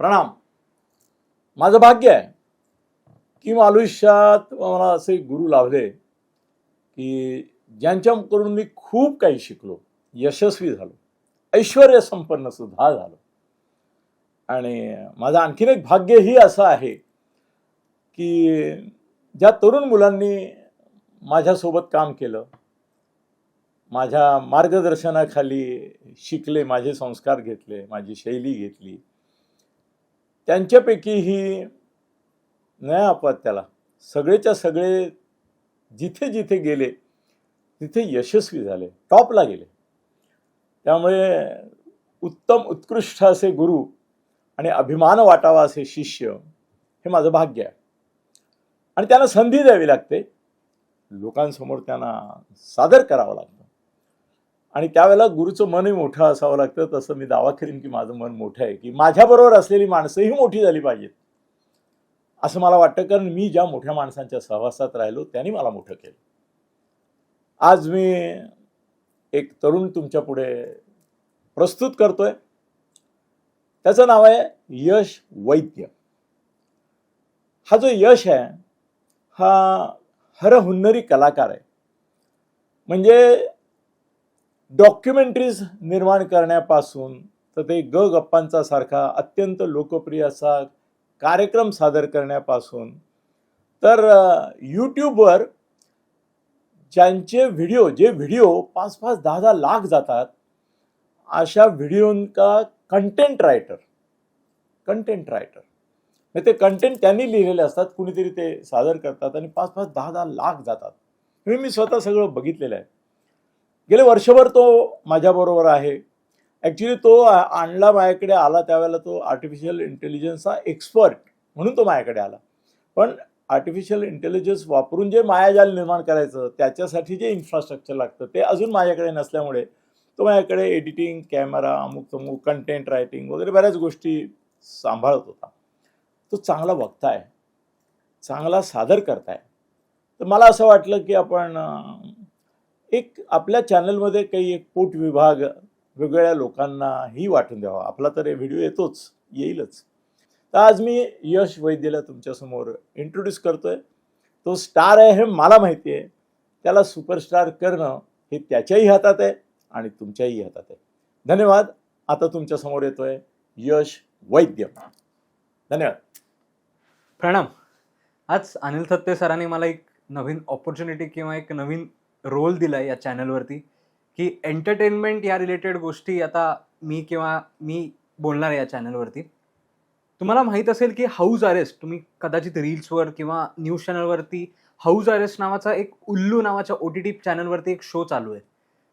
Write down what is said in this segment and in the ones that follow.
प्रणाम. माझं भाग्य आहे की आयुष्यात मला असे गुरु लाभले की ज्यांच्याकडून मी खूप काही शिकलो यशस्वी झालो ऐश्वर संपन्न सुद्धा झालो. आणि माझं आणखीन एक भाग्यही असं आहे की ज्या तरुण मुलांनी माझ्यासोबत काम केलं माझ्या मार्गदर्शनाखाली शिकले माझे संस्कार घेतले माझी शैली घेतली त्यांच्यापैकीही नाही आपत त्याला. सगळेच्या सगळे जिथे जिथे गेले तिथे यशस्वी झाले टॉपला गेले. त्यामुळे उत्तम उत्कृष्ट असे गुरु आणि अभिमान वाटावा असे शिष्य हे माझं भाग्य आहे. आणि त्यांना संधी द्यावी लागते. लोकांसमोर त्यांना सादर करावं लागतं. आणि त्यावेळेला गुरुचं मनही मोठं असावं लागतं. तसं मी दावा करीन की माझं मन मोठं आहे की माझ्याबरोबर असलेली माणसंही मोठी झाली पाहिजेत. असं मला वाटतं कारण मी ज्या मोठ्या माणसांच्या सहवासात राहिलो त्यांनी मला मोठं केलं. आज मी एक तरुण तुमच्यापुढे प्रस्तुत करतोय. त्याचं नाव आहे यश वैद्य. हा जो यश आहे हा हरहुन्नरी कलाकार आहे. म्हणजे डॉक्युमेंटरीज निर्माण करण्यापासून तर ते ग गप्पांचा सारखा अत्यंत लोकप्रिय असा कार्यक्रम सादर करण्यापासून. तर यूट्यूबवर ज्यांचे व्हिडिओ जे व्हिडिओ पाच पाच दहा दहा लाख जातात अशा व्हिडिओंका कंटेंट रायटर कंटेंट रायटर म्हणजे ते कंटेंट त्यांनी लिहिलेले असतात कुणीतरी ते सादर करतात आणि पाच पाच दहा दहा लाख जातात. हे मी स्वतः सगळं बघितलेलं आहे. गेले वर्षभर तो माझ्याबरोबर आहे. ॲक्च्युली तो आणला माझ्याकडे आला त्यावेळेला तो आर्टिफिशियल इंटेलिजन्सचा एक्सपर्ट म्हणून तो माझ्याकडे आला. पण आर्टिफिशियल इंटेलिजन्स वापरून जे मायाजाल निर्माण करायचं त्याच्यासाठी जे इन्फ्रास्ट्रक्चर लागतं ते अजून माझ्याकडे नसल्यामुळे तो माझ्याकडे एडिटिंग कॅमेरा अमुक तमुक कंटेंट रायटिंग वगैरे बऱ्याच गोष्टी सांभाळत होता. तो चांगला वक्ता आहे चांगला सादर करताय. तर मला असं वाटलं की आपण एक आपल्या चॅनलमध्ये काही एक पोट विभाग वेगवेगळ्या लोकांनाही वाटून द्यावा. आपला तर हे व्हिडिओ येतोच येईलच. तर आज मी यश वैद्यला तुमच्यासमोर इंट्रोड्यूस करतोय. तो स्टार आहे हे मला माहिती आहे. त्याला सुपरस्टार करणं हे त्याच्याही हातात आहे आणि तुमच्याही हातात आहे. धन्यवाद. आता तुमच्यासमोर येतोय यश वैद्य. धन्यवाद. प्रणाम. आज अनिल थत्ते सरांनी मला एक नवीन ऑपॉर्च्युनिटी किंवा एक नवीन रोल दिला आहे या चॅनलवरती की एंटरटेनमेंट या रिलेटेड गोष्टी आता मी किंवा मी बोलणार आहे या चॅनलवरती. तुम्हाला माहीत असेल की हाऊस अरेस्ट तुम्ही कदाचित रील्सवर किंवा न्यूज चॅनलवरती हाऊस अरेस्ट नावाचा एक उल्लू नावाच्या ओ टी टी चॅनलवरती एक शो चालू आहे.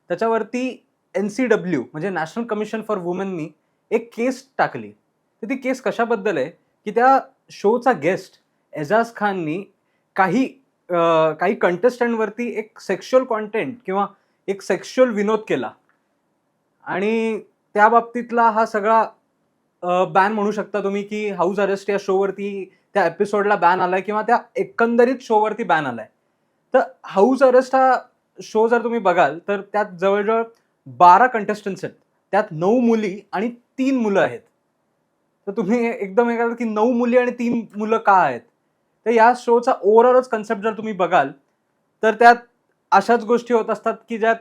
त्याच्यावरती एन सी डब्ल्यू म्हणजे नॅशनल कमिशन फॉर वुमेननी एक केस टाकली. तर ती केस कशाबद्दल आहे? की त्या शोचा गेस्ट एजाज खाननी काही काही कंटेस्टंटवरती एक सेक्शुअल कॉन्टेंट किंवा एक सेक्शुअल विनोद केला. आणि त्या बाबतीतला हा सगळा बॅन म्हणू शकता तुम्ही की हाऊस अरेस्ट या शोवरती त्या एपिसोडला बॅन आलाय किंवा त्या एकंदरीत शोवरती बॅन आलाय. तर हाऊस अरेस्ट हा शो जर तुम्ही बघाल तर त्यात जवळजवळ बारा कंटेस्टंट्स आहेत. त्यात नऊ मुली आणि तीन मुलं आहेत. तर तुम्ही एकदम हे की नऊ मुली आणि तीन मुलं का आहेत? तर या शोचा ओव्हरऑलच कन्सेप्ट जर तुम्ही बघाल तर त्यात अशाच गोष्टी होत असतात की ज्यात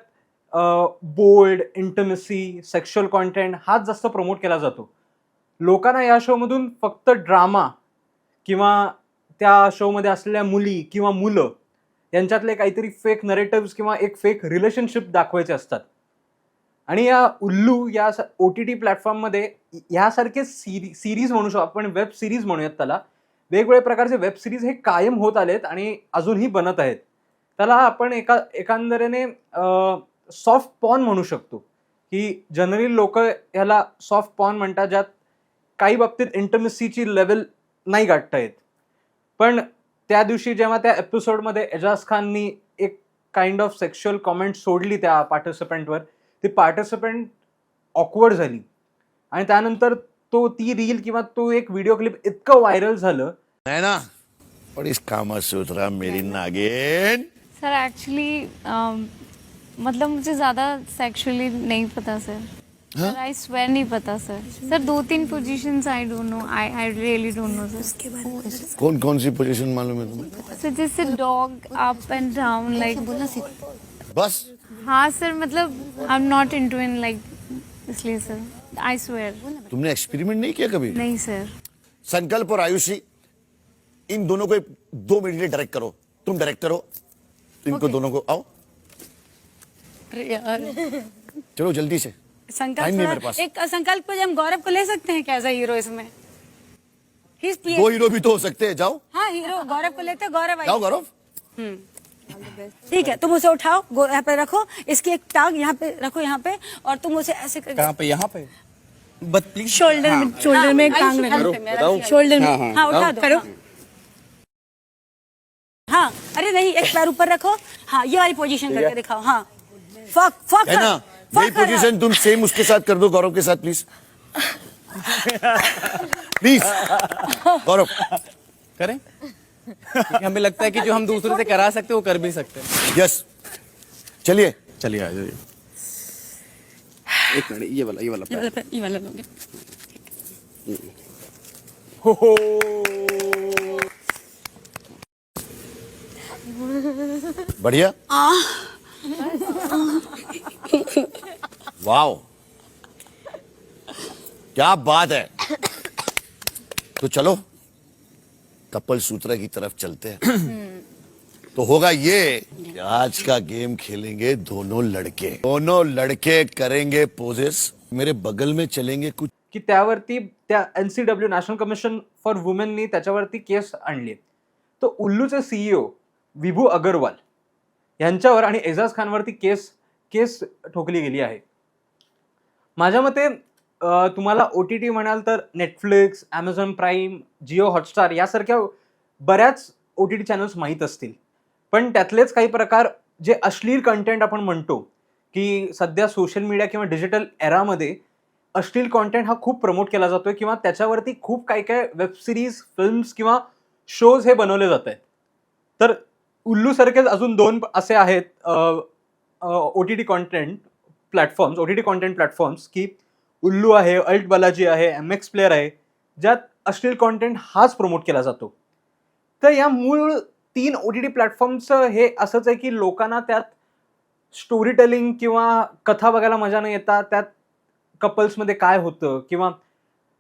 बोल्ड इंटमसी सेक्शुअल कॉन्टेंट हाच जास्त प्रमोट केला जातो. लोकांना या शोमधून फक्त ड्रामा किंवा त्या शोमध्ये असलेल्या मुली किंवा मुलं यांच्यातले काहीतरी फेक नरेटिव्स किंवा एक फेक रिलेशनशिप दाखवायचे असतात. आणि या उल्लू या ओ टी टी प्लॅटफॉर्ममध्ये ह्यासारखे सिरी सिरीज म्हणू शकतो आपण वेब सिरीज म्हणूयात त्याला वेगवेगळ्या प्रकारचे वेब सिरीज हे कायम होत आलेत आणि अजूनही बनत आहेत. त्याला आपण एका एकंदरीने सॉफ्ट पॉन म्हणू शकतो. की जनरली लोक ह्याला सॉफ्ट पॉन म्हणतात ज्यात काही बाबतीत इंटरमिसीची लेवल नाही गाठता येत. पण त्या दिवशी जेव्हा त्या एपिसोडमध्ये एजाज खाननी एक काइंड ऑफ सेक्शुअल कॉमेंट सोडली त्या पार्टिसिपंटवर ती पार्टिसिपंट ऑकवर्ड झाली. आणि त्यानंतर तो ती रील किंवा तो एक व्हिडिओ क्लिप इतकं व्हायरल झालं. है ना? और इस कामा मेरी नागिन. सर एक्चुअली मतलब मुझे ज़्यादा सेक्सुअली नहीं पता सर सर आई स्वेयर नहीं पता सर सर दो तीन positions I don't know I I really don't know sir कौन कौन सी पोजीशन मालूम है तुम्हें? सर जैसे dog up and down like बस। हाँ सर मतलब I am not into in like इसलिए सर आई स्वेयर तुमने एक्सपेरिमेंट नहीं किया कभी? नहीं सर संकल्प और आयुषी इन दोनों को एक- दो मिनट के लिए डायरेक्ट करो। तुम डायरेक्टर हो तो इनको okay. दोनों को आओ। अरे यार। चलो जल्दी से। संकल्प नहीं मेरे पास। एक संकल्प पे हम गौरव को ले सकते हैं क्या एज हीरो इसमें? दो हीरो भी तो हो सकते हैं। जाओ। हाँ हीरो गौरव को लेते गौरव जाओ गौरव। ठीक है तुम उसे उठाओ। यहाँ पे रखो। इसकी एक टांग यहाँ पे रखो यहाँ पे। और तुम उसे ऐसे कर कहाँ पे? यहाँ पे? बट प्लीज़ शोल्डर में शोल्डर में टांग लगा शोल्डर में। हाँ उठा दो। करो। हाँ अरे नहीं एक पैर ऊपर रखो। हाँ ये वाली पोजीशन करके दिखाओ। हाँ। फक फक है ना? यही पोजीशन तुम सेम उसके साथ कर दो गौरव के साथ प्लीज़ प्लीज़ गौरव। करें? हमें लगता है कि जो हम दूसरे से करा सकते हैं वो कर भी सकते हैं। यस चलिए। चलिए आ जाइए। एक मिनट ये वाला ये वाला ये वाला ये वाला लोगे। बढ़िया। वाओ। क्या बात है। तो चलो कपल सूत्र की तरफ़ चलते हैं। तो होगा ये आज का गेम खेलेंगे दोनों लड़के। दोनों लड़के करेंगे पोजेस मेरे बगल में चलेंगे कुछ की त्यावरती त्या N C W national commission for वुमेननी त्याच्यावरती केस आणली. तो उल्लूचे सीईओ विभू अगरवाल यांच्यावर आणि एजाज खानवरती केस केस ठोकली गेली आहे. माझ्या मते तुम्हाला ओ टी टी म्हणाल तर Netflix Amazon Prime Jio Hotstar यासारख्या बऱ्याच ओ टी टी चॅनल्स माहीत असतील. पण त्यातलेच काही प्रकार जे अश्लील कंटेंट आपण म्हणतो की सध्या सोशल मीडिया किंवा डिजिटल एरामध्ये अश्लील कॉन्टेंट हा खूप प्रमोट केला जातोय किंवा त्याच्यावरती खूप काही काय वेबसिरीज फिल्म्स किंवा शोज हे बनवले जात आहेत. तर उल्लूसारखेच अजून दोन असे आहेत O T T content platforms O T T content platforms की उल्लू आहे अल्ट बालाजी आहे एम एक्स प्लेअर आहे ज्यात अश्लील कॉन्टेंट हाच प्रमोट केला जातो. तर या मूळ तीन ओ टी टी प्लॅटफॉर्मचं हे असंच आहे की लोकांना त्यात स्टोरी टेलिंग किंवा कथा बघायला मजा नाही येता त्यात कपल्समध्ये काय होतं किंवा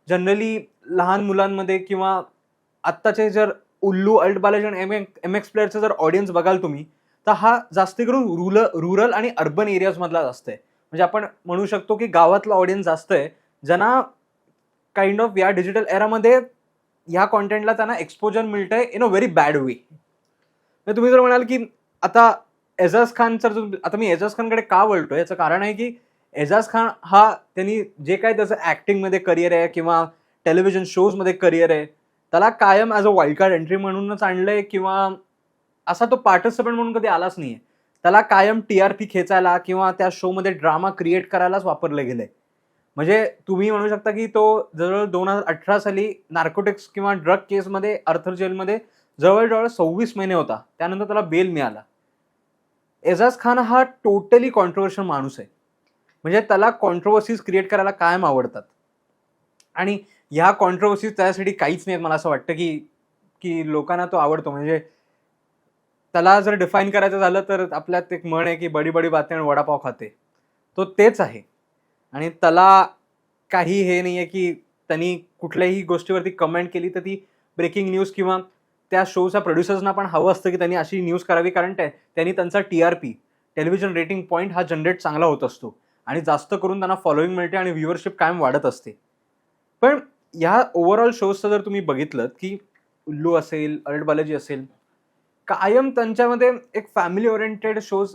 जनरली लहान मुलांमध्ये किंवा आत्ताचे जर उल्लू अल्ट बालाजी आणि एम एम एक्स प्लेअरचं जर ऑडियन्स बघाल तुम्ही तर हा जास्त करून रुरल रुरल आणि अर्बन एरियाजमधला जास्त आहे म्हणजे आपण म्हणू शकतो की गावातला ऑडियन्स जास्त आहे. ज्यांना काइंड ऑफ या डिजिटल एरामध्ये ह्या कॉन्टेंटला त्यांना एक्सपोजर मिळतंय in a very bad way तुम्ही जर म्हणाल की आता एजाज खानचा जो आता मी एजाज खानकडे का वळतोय? याचं कारण आहे की एजाज खान हा त्यांनी जे काय त्याचं ॲक्टिंगमध्ये करिअर आहे किंवा टेलिव्हिजन शोजमध्ये करिअर आहे त्याला कायम as a wild card entry म्हणूनच आणलंय किंवा असा तो पार्टिसिपंट म्हणून कधी आलाच नाही आहे त्याला कायम टी आर पी खेचायला किंवा त्या शोमध्ये ड्रामा क्रिएट करायलाच वापरलं गेलं आहे म्हणजे तुम्ही म्हणू शकता की तो जवळ दोन हजार अठरा साली नार्कोटिक्स किंवा ड्रग केसमध्ये अर्थर जेलमध्ये जवळजवळ सव्वीस महिने होता. त्यानंतर त्याला बेल मिळाला. एजाज खान हा टोटली कॉन्ट्रोवर्शियल माणूस आहे. म्हणजे त्याला कॉन्ट्रोवर्सीज क्रिएट करायला कायम आवडतात. आणि ह्या कॉन्ट्रोवर्सीज त्यासाठी काहीच नाही मला असं वाटतं की की लोकांना तो आवडतो. म्हणजे त्याला जर डिफाईन करायचं झालं तर आपल्यात एक म्हण आहे की बडी बडी बाते आणि वडापाव खाते. तो तेच आहे. आणि त्याला काही हे नाही आहे की त्यांनी कुठल्याही गोष्टीवरती कमेंट केली तर ती ब्रेकिंग न्यूज किंवा त्या शोच्या प्रोड्युसर्सना पण हवं असतं की त्यांनी अशी न्यूज करावी कारण त्या- त्यांनी त्यांचा T R P television rating point हा जनरेट चांगला होत असतो. आणि जास्त करून त्यांना फॉलोईंग मिळते आणि व्ह्युअरशिप कायम वाढत असते. पण ह्या ओव्हरऑल शोजचं जर तुम्ही बघितलं की उल्लू असेल अर्ड बालाजी असेल कायम त्यांच्यामध्ये एक फॅमिली ओरिएंटेड शोज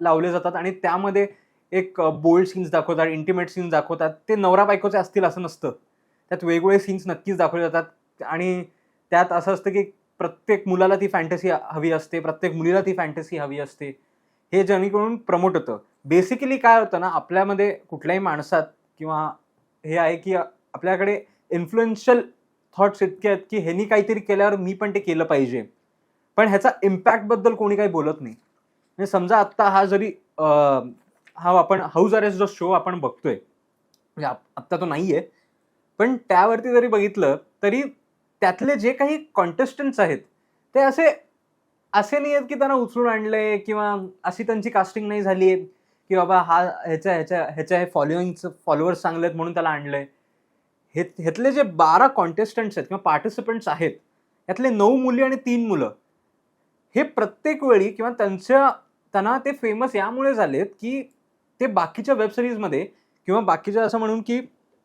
लावले जातात आणि त्यामध्ये एक बोल्ड सीन्स दाखवतात इंटिमेट सीन्स दाखवतात. ते नवरा बायकोचे असतील असं नसतं. त्यात वेगवेगळे सीन्स नक्कीच दाखवले जातात. आणि त्यात असं असतं की प्रत्येक मुलाला ती फॅन्टसी हवी असते प्रत्येक मुलीला ती फॅन्टसी हवी असते. हे जेणेकरून प्रमोट होतं. बेसिकली काय होतं ना आपल्यामध्ये कुठल्याही माणसात किंवा हे आहे की आपल्याकडे इन्फ्लुएन्शियल थॉट्स इतके आहेत की ह्यांनी काहीतरी केल्यावर मी पण ते केलं पाहिजे. पण ह्याचा इम्पॅक्टबद्दल कोणी काही बोलत नाही. म्हणजे समजा आत्ता हा जरी हा आपण हाऊस अरेस्ट जो शो आपण बघतोय. म्हणजे आप- आत्ता तो नाही आहे पण त्यावरती जरी बघितलं तरी त्यातले जे काही कॉन्टेस्टंट्स आहेत ते असे असे नाही आहेत की त्यांना उचलून आणलंय किंवा अशी त्यांची कास्टिंग नाही झाली आहे की बाबा हा ह्याच्या ह्याच्या ह्याच्या फॉलोईंग फॉलोअर्स चांगले आहेत म्हणून त्याला आणलंय. हे ह्यातले जे बारा कॉन्टेस्टंट्स आहेत किंवा पार्टिसिपंट्स आहेत यातले नऊ मुली आणि तीन मुलं हे प्रत्येक वेळी किंवा त्यांच्या त्यांना ते फेमस यामुळे झालेत की ते बाकीच्या वेबसिरीजमध्ये किंवा बाकीच्या असं म्हणून की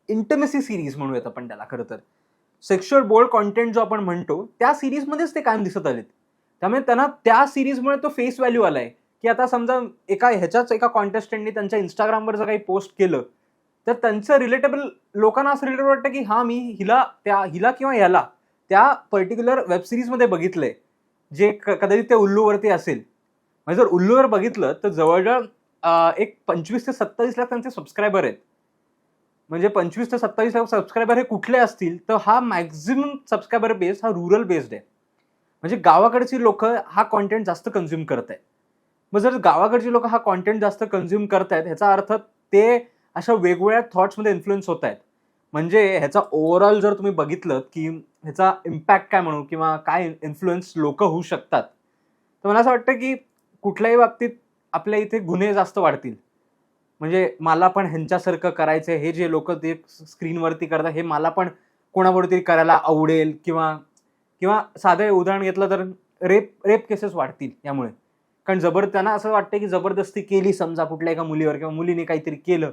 इंटमेसी सिरीज म्हणूयात आपण त्याला खरं तर. सेक्शुअल बोल्ड कॉन्टेंट जो आपण म्हणतो त्या सिरीजमध्येच ते कायम दिसत आलेत. त्यामुळे त्यांना त्या सिरीजमुळे तो फेस व्हॅल्यू आला आहे की आता समजा एका ह्याच्याच एका कॉन्टेस्टंटनी त्यांच्या इंस्टाग्रामवर जर काही पोस्ट केलं तर त्यांचं रिलेटेबल लोकांना असं रिलेटेड वाटतं की हा मी हिला त्या हिला किंवा याला त्या पर्टिक्युलर वेब सिरीजमध्ये बघितलंय. जे क- कदाचित ते उल्लूवरती असेल. म्हणजे जर उल्लूवर बघितलं तर जवळजवळ एक पंचवीस ते सत्तावीस लाख त्यांचे सबस्क्रायबर आहेत. म्हणजे पंचवीस ते सत्तावीस सबस्क्रायबर हे कुठले असतील तर हा मॅक्झिमम सबस्क्रायबर बेस हा रुरल बेस्ड आहे. म्हणजे गावाकडची लोक हा कॉन्टेंट जास्त कन्झ्युम करत आहेत मग जर गावाकडची लोक हा कॉन्टेंट जास्त कन्झ्युम करत आहेत ह्याचा अर्थ ते अशा वेगवेगळ्या थॉट्समध्ये इन्फ्लुएन्स होत आहेत म्हणजे ह्याचा ओव्हरऑल जर तुम्ही बघितलं की ह्याचा इम्पॅक्ट काय म्हणू किंवा काय इन्फ्लुएन्स लोक होऊ शकतात. तर मला असं वाटतं की कुठल्याही बाबतीत आपल्या इथे गुन्हे जास्त वाढतील. म्हणजे मला पण ह्यांच्यासारखं करायचं हे जे लोक ते स्क्रीनवरती करतात हे मला पण कोणाबरोबर करायला आवडेल किंवा किंवा साधं उदाहरण घेतलं तर रेप रेप केसेस वाढतील यामुळे. कारण जबर त्यांना असं वाटतं की जबरदस्ती केली समजा कुठल्या एका मुलीवर किंवा मुलीने काहीतरी केलं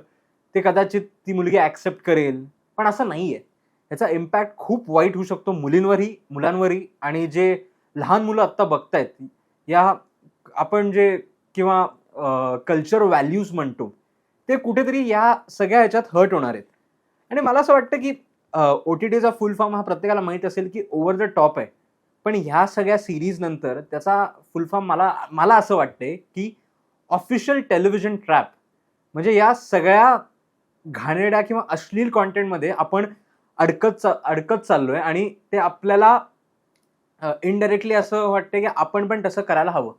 ते कदाचित ती मुलगी ॲक्सेप्ट करेल. पण असं नाही आहे याचा इम्पॅक्ट खूप वाईट होऊ शकतो मुलींवरही मुलांवरही आणि जे लहान मुलं आत्ता बघतायत या आपण जे किंवा कल्चर व्हॅल्यूज म्हणतो ते कुठेतरी या सगळ्या ह्याच्यात हर्ट होणार आहेत. आणि मला असं वाटतं की ओ टी टीचा फुल फॉर्म हा प्रत्येकाला माहीत असेल की ओव्हर द टॉप आहे. पण ह्या सगळ्या सिरीज नंतर त्याचा फुल फॉर्म मला मला असं वाटतंय की ऑफिशियल टेलिव्हिजन ट्रॅप म्हणजे या सगळ्या घाणेरड्या किंवा अश्लील कॉन्टेंटमध्ये आपण अडकत चा अडकत चाललोय आणि ते आपल्याला इनडायरेक्टली असं वाटतं की आपण पण तसं करायला हवं.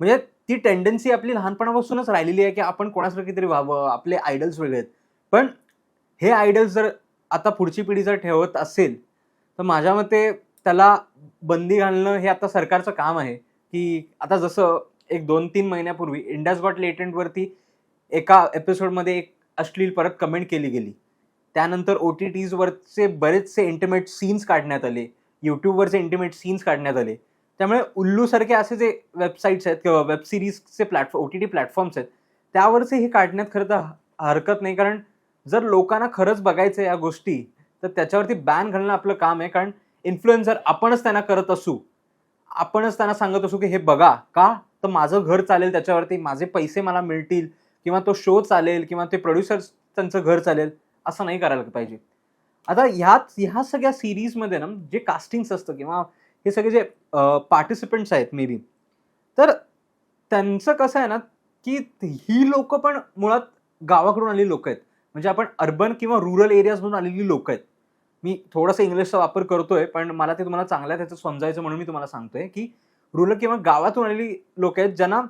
म्हणजे ती टेंडन्सी आपली लहानपणापासूनच राहिलेली आहे की आपण कोणासारखी तरी व्हावं आपले आयडल्स वेगळे आहेत. पण हे आयडल्स जर आता पुढची पिढी जर ठेवत असेल तर माझ्या मते त्याला बंदी घालणं हे आता सरकारचं काम आहे. की आता जसं एक दोन तीन महिन्यापूर्वी इंडियाज गॉट लेटंटवरती एका एपिसोडमध्ये एक अश्लील परत कमेंट केली गेली. त्यानंतर ओ टी टीजवरचे बरेचसे इंटिमेट सीन्स काढण्यात आले. यूट्यूबवरचे इंटिमेट सीन्स काढण्यात आले. त्यामुळे उल्लूसारखे असे जे वेबसाईट्स आहेत किंवा web सिरीजचे platform O T T platforms आहेत त्यावरचे हे काढण्यात खरं तर हरकत नाही. कारण जर लोकांना खरंच बघायचं या गोष्टी तर त्याच्यावरती बॅन घालणं आपलं काम आहे. कारण इन्फ्लुएन्सर आपणच त्यांना करत असू आपणच त्यांना सांगत असू की हे बघा का? तर माझं घर चालेल त्याच्यावरती माझे पैसे मला मिळतील किंवा तो शो चालेल किंवा ते प्रोड्युसर्स त्यांचं घर चालेल असं नाही करायला पाहिजे. आता ह्याच ह्या सगळ्या सिरीजमध्ये ना जे कास्टिंग्स असतं किंवा हे सगळे जे पार्टिसिपंट्स आहेत मे बी तर त्यांचं कसं आहे ना की ही लोक पण मुळात गावाकडून आलेली लोक आहेत. म्हणजे आपण अर्बन किंवा रुरल एरियाजमधून आलेली लोक आहेत. मी थोडासा इंग्लिशचा वापर करतोय पण मला ते तुम्हाला चांगल्या त्याचं समजायचं म्हणून मी तुम्हाला सांगतोय की रुरल किंवा गावातून आलेली लोक आहेत ज्यांना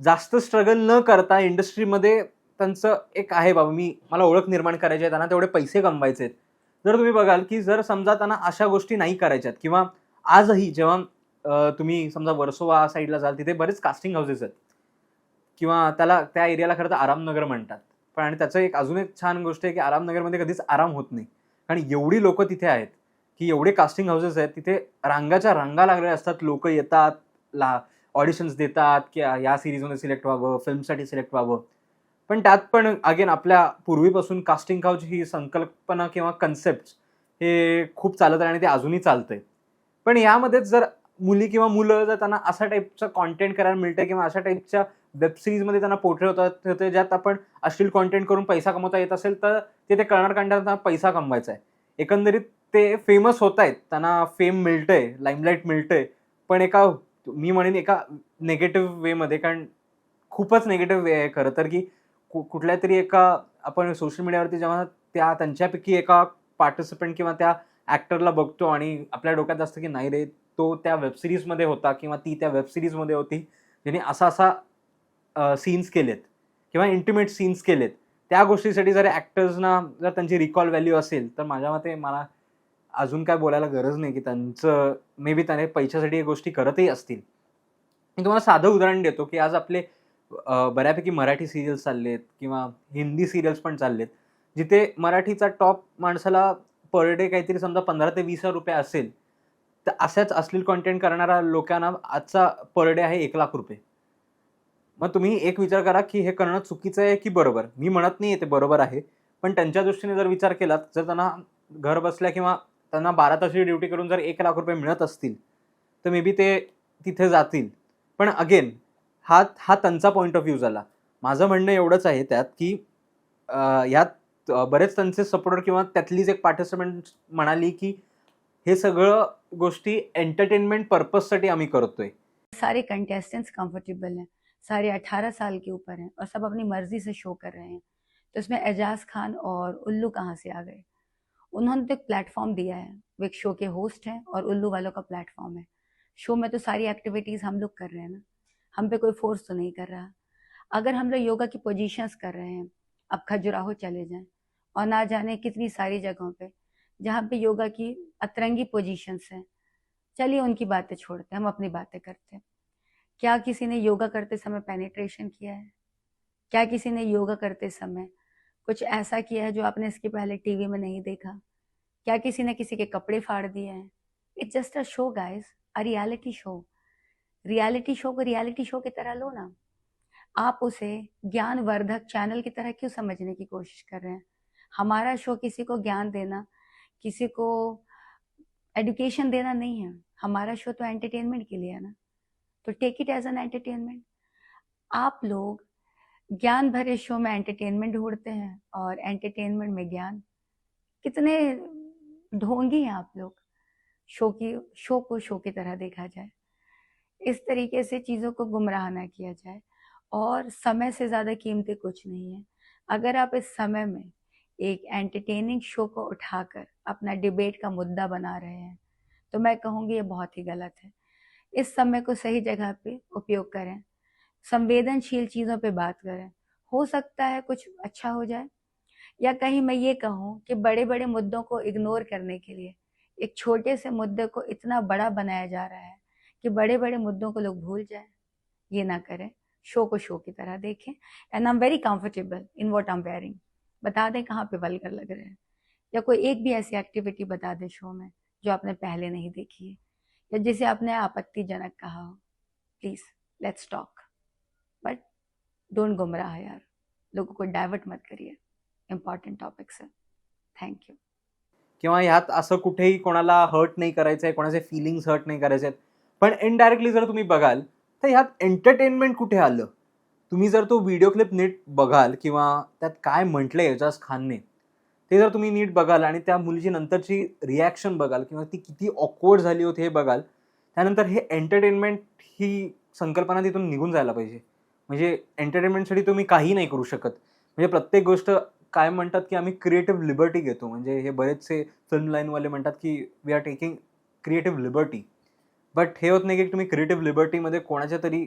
जास्त स्ट्रगल न करता इंडस्ट्रीमध्ये त्यांचं एक आहे बाबा मी मला ओळख निर्माण करायची आहे त्यांना तेवढे पैसे कमवायचे आहेत. जर तुम्ही बघाल की जर समजा त्यांना अशा गोष्टी नाही करायच्यात किंवा आजही जेव्हा तुम्ही समजा वर्सोवा साईडला जाल तिथे बरेच कास्टिंग हाऊसेस आहेत. किंवा त्याला त्या एरियाला खरं तर आरामनगर म्हणतात. पण आणि त्याचं एक अजून एक छान गोष्ट आहे की आरामनगरमध्ये कधीच आराम होत नाही. कारण एवढी लोक तिथे आहेत की एवढे कास्टिंग हाऊसेस आहेत तिथे रांगाच्या रांगा लागलेल्या असतात. लोक येतात ला ऑडिशन्स देतात की या सिरीजमध्ये सिलेक्ट व्हावं फिल्मसाठी सिलेक्ट व्हावं. पण त्यात पण अगेन आपल्या पूर्वीपासून कास्टिंग काउच ही संकल्पना किंवा कन्सेप्ट हे खूप चालत आहे आणि ते अजूनही चालतंय. पण यामध्येच जर मुली किंवा मुलं जर त्यांना अशा टाईपचा कॉन्टेंट करायला मिळतं किंवा अशा टाईपच्या वेब सिरीजमध्ये त्यांना पोर्ट्रे होतात होते ज्यात आपण अश्लील कॉन्टेंट करून पैसा कमवता येत असेल तर ते ते करणार कारण त्यांना पैसा कमवायचा आहे एकंदरीत ते फेमस होत आहेत त्यांना फेम मिळतंय लाईमलाईट मिळतंय पण एका मी म्हणेन एका नेगेटिव्ह वेमध्ये कारण खूपच नेगेटिव्ह वे आहे खरं तर की कु- कुठल्या तरी एका आपण सोशल मीडियावरती जेव्हा त्या त्यांच्यापैकी एका पार्टिसिपंट किंवा त्या ॲक्टरला बघतो आणि आपल्या डोक्यात असतं की नाही रे तो त्या वेबसिरीजमध्ये होता किंवा ती त्या वेबसिरीजमध्ये होती ज्याने असा असा सीन्स केलेत किंवा इंटिमेट सीन्स केलेत. त्या गोष्टीसाठी जर ॲक्टर्सना जर त्यांची रिकॉल व्हॅल्यू असेल तर माझ्या मते मला अजून काय बोलायला गरज नाही की त्यांचं मे बी त्याने पैशासाठी या गोष्टी करतही असतील. मी तुम्हाला साधं उदाहरण देतो की आज आपले बऱ्यापैकी मराठी सिरियल्स चालले आहेत किंवा हिंदी सिरियल्स पण चालले आहेत जिथे मराठीचा टॉप माणसाला पर डे काहीतरी समजा पंधरा ते वीस हजार रुपये असेल तर अशाच अश्लील कॉन्टेंट करणाऱ्या लोकांना आजचा पर डे आहे एक लाख रुपये. मग तुम्ही एक विचार करा की हे करणं चुकीचं आहे की बरोबर? मी म्हणत नाही ते बरोबर आहे पण त्यांच्या दृष्टीने जर विचार केलात जर त्यांना घर बसल्या किंवा त्यांना बारा तासाची ड्युटी करून जर एक लाख रुपये मिळत असतील तर मे बी ते तिथे जातील. पण अगेन हा हा त्यांचा पॉईंट ऑफ व्ह्यू झाला. माझं म्हणणं एवढंच आहे त्यात की ह्यात बरेच त्यांचे सपोर्टर किंवा त्यातलीच एक पार्टिसिपंट म्हणाली की हे सगळं गोष्टी एंटरटेनमेंट पर्पजसाठी आम्ही करतोय. सारे कंटेस्टेंट्स कंफर्टेबल हैं. सारे 18 साल के ऊपर हैं और सब अपनी मर्ज़ी से शो कर रहे हैं. तो इसमें एजाज खान और उल्लू कहाँ से आ गए? उन्होंने तो एक प्लेटफॉर्म दिया है। वो एक शो के होस्ट हैं और उल्लू वालों का प्लेटफॉर्म है। शो में तो सारी एक्टिविटीज़ हम लोग कर रहे हैं ना। हम पे कोई फोर्स तो नहीं कर रहा। अगर हम लोग योगा की पोजीशंस कर रहे हैं, अब खजुराहो चले जाएँ। और ना जाने कितनी सारी जगहों पे, जहाँ पे योगा की अतरंगी पोजीशंस हैं। चलिए उनकी बातें छोड़ते हैं, हम अपनी बातें करते हैं। क्या किसी ने योगा करते समय पेनिट्रेशन किया है? क्या किसी ने योगा करते समय कुछ ऐसा किया है जो आपने इसके पहले टीवी में नहीं देखा? क्या किसी ने किसी के कपड़े फाड़ दिए हैं? It's just a show guys a reality show reality show को रियलिटी शो की तरह लो ना। आप उसे ज्ञानवर्धक चैनल की तरह क्यों समझने की कोशिश कर रहे हैं? हमारा शो किसी को ज्ञान देना, किसी को एडुकेशन देना नहीं है। हमारा शो तो एंटरटेनमेंट के लिए है ना। तो take it as an entertainment आप लोग ज्ञान भरे शो में एंटरटेनमेंट ढूंढते हैं और एंटरटेनमेंट में ज्ञान। कितने ढोंगी हैं आप लोग। शो की, शो को शो की तरह देखा जाए। इस तरीके से चीज़ों को गुमराह ना किया जाए। और समय से ज़्यादा कीमती कुछ नहीं है। अगर आप इस समय में एक एंटरटेनिंग शो को उठाकर अपना डिबेट का मुद्दा बना रहे हैं। तो मैं कहूँगी ये बहुत ही गलत है। इस समय को सही जगह पे उपयोग करें। संवेदनशील चीज़ों पे बात करें। हो सकता है कुछ अच्छा हो जाए। या कहीं मैं ये कहूँ कि बड़े बड़े मुद्दों को इग्नोर करने के लिए, एक छोटे से मुद्दे को इतना बड़ा बनाया जा रहा है कि बड़े बड़े मुद्दों को लोग भूल जाएँ। ये ना करें। शो को शो की तरह देखें। And I am very comfortable in what I am wearing बता दें कहाँ पे वलगर लग रहे हैं। या कोई एक भी ऐसी एक्टिविटी बता दें शो में, जो आपने पहले नहीं देखी है। या जिसे आपने आपत्तिजनक कहा हो। Please let's talk but don't गुमराह यार। लोगों को डाइवर्ट मत करिए। इम्पॉर्टंट टॉपिक्स है थैंक यू किंवा ह्यात असं कुठेही कोणाला हर्ट नाही करायचं आहे कोणाचे फिलिंग्स हर्ट नाही करायचे आहेत पण इनडायरेक्टली जर तुम्ही बघाल, तर ह्यात एंटरटेनमेंट कुठे आलं? तुम्ही जर तो व्हिडिओ क्लिप नीट बघाल किंवा त्यात काय म्हटलं एजाज खानने ते जर तुम्ही नीट बघाल आणि त्या मुलीची नंतरची रिॲक्शन बघाल किंवा ती किती ऑकवर्ड झाली होती हे बघाल त्यानंतर हे एंटरटेनमेंट ही संकल्पना तिथून निघून जायला पाहिजे. म्हणजे एंटरटेनमेंटसाठी तुम्ही काही नाही करू शकत. म्हणजे प्रत्येक गोष्ट काय म्हणतात की आम्ही क्रिएटिव्ह लिबर्टी घेतो. म्हणजे हे बरेचसे फिल्म लाईनवाले म्हणतात की we are taking creative liberty but हे होत नाही की तुम्ही क्रिएटिव्ह लिबर्टीमध्ये कोणाच्या तरी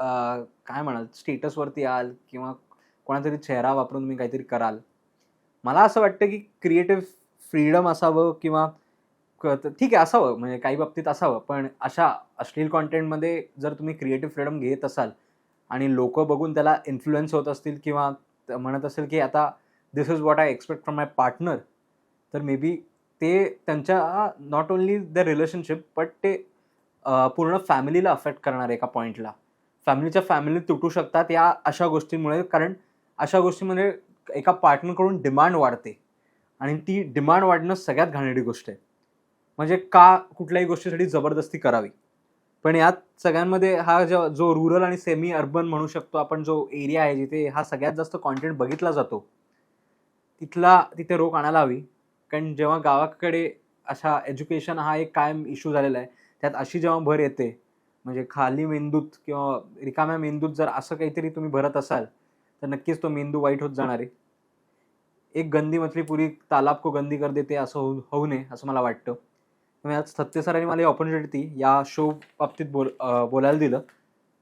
काय म्हणाल स्टेटसवरती याल किंवा कोणातरी चेहरा वापरून तुम्ही काहीतरी कराल. मला असं वाटतं की क्रिएटिव्ह फ्रीडम असावं किंवा क- ठीक आहे असावं म्हणजे काही बाबतीत असावं पण अशा अश्लील कॉन्टेंटमध्ये जर तुम्ही क्रिएटिव्ह फ्रीडम घेत असाल आणि लोक बघून त्याला इन्फ्लुएन्स होत असतील किंवा म्हणत असेल की आता this is what I expect from my partner तर मे बी ते त्यांच्या not only the relationship but ते पूर्ण फॅमिलीला अफेक्ट करणार आहे एका पॉईंटला फॅमिलीच्या फॅमिली तुटू शकतात या अशा गोष्टींमुळे. कारण अशा गोष्टीमध्ये एका पार्टनरकडून डिमांड वाढते. आणि ती डिमांड वाढणं सगळ्यात घाणेरडी गोष्ट आहे. म्हणजे का कुठल्याही गोष्टीसाठी जबरदस्ती करावी. पण यात सगळ्यांमध्ये हा जो जो रुरल आणि सेमी अर्बन म्हणू शकतो आपण जो एरिया आहे जिथे हा सगळ्यात जास्त कॉन्टेंट बघितला जातो तिथला तिथे रोख आणायला हवी. कारण जेव्हा गावाकडे अशा एज्युकेशन हा एक कायम इश्यू झालेला आहे त्यात अशी जेव्हा भर येते म्हणजे खाली मेंदूत किंवा रिकाम्या मेंदूत जर असं काहीतरी तुम्ही भरत असाल तर नक्कीच तो मेंदू वाईट होत जाणार आहे. एक गंदी मछली पुरी तालाब को गंदी कर देते असं होऊ होऊ नये असं मला वाटतं. त्यामुळे आज सत्य सरांनी मला ही ऑपॉर्च्युनिटी या शो बाबतीत बोल बोलायला दिलं.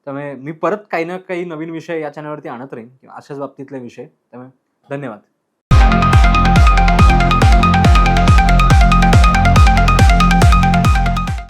त्यामुळे मी परत काही ना काही नवीन विषय या चॅनलवरती आणत राहीन किंवा अशाच बाबतीतले विषय. त्यामुळे धन्यवाद.